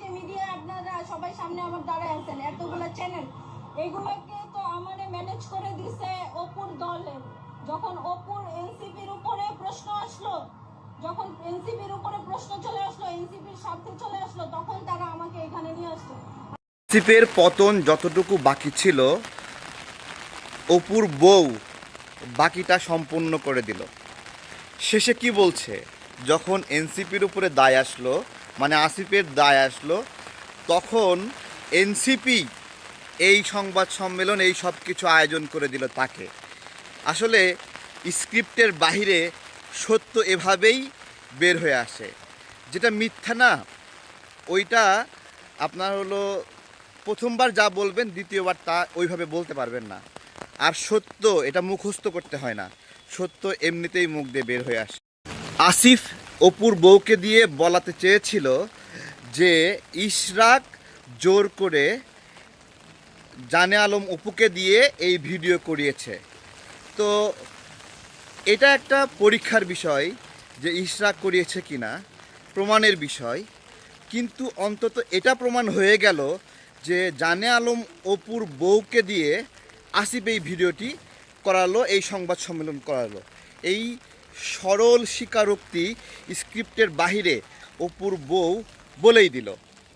যে মিডিয়া আপনারা সবাই সামনে আমার দাঁড়ায় আছেন, এতগুলো চ্যানেল এইগুলোকে তো আমারে ম্যানেজ করে দিছে অপুর দলে। যখন অপুর এনসিপির উপরে প্রশ্ন আসলো, যখন এনসিপির উপরে প্রশ্ন চলে আসলো, এনসিপির স্বার্থে চলে আসলো, তখন তারা আমাকে এখানে নিয়ে আসলো সিপের পতন যতটুকু বাকি ছিল, অপুর বউ বাকিটা সম্পূর্ণ করে দিল। শেষে কি বলছে? যখন এনসিপির উপরে দায় আসলো মানে আসিফের দায় আসলো, তখন এনসিপি এই সংবাদ সম্মেলন, এই সব কিছু আয়োজন করে দিল তাকে। আসলে স্ক্রিপ্টের বাহিরে সত্য এভাবেই বের হয়ে আসে। যেটা মিথ্যা না, ওইটা আপনার হলো প্রথমবার যা বলবেন, দ্বিতীয়বার তা ওইভাবে বলতে পারবেন না। আর সত্য, এটা মুখস্থ করতে হয় না। সত্য এমনিতেই মুখ দিয়ে বের হয়ে আসে। আসিফ অপুর বউকে দিয়ে বলাতে চেয়েছিল যে ইশরাক জোর করে জানে আলম অপুকে দিয়ে এই ভিডিও করিয়েছে। তো এটা একটা পরীক্ষার বিষয় যে ইশরাক করিয়েছে কি না প্রমাণের বিষয়। কিন্তু অন্তত এটা প্রমাণ হয়ে গেল যে জানে আলম অপুর বউকে দিয়ে আসিফ এই ভিডিওটি করালো, এই সংবাদ সম্মেলন করালো। এই সরল স্বীকারোক্তি স্ক্রিপ্টের বাহিরে অপুর বউ বলেই দিল।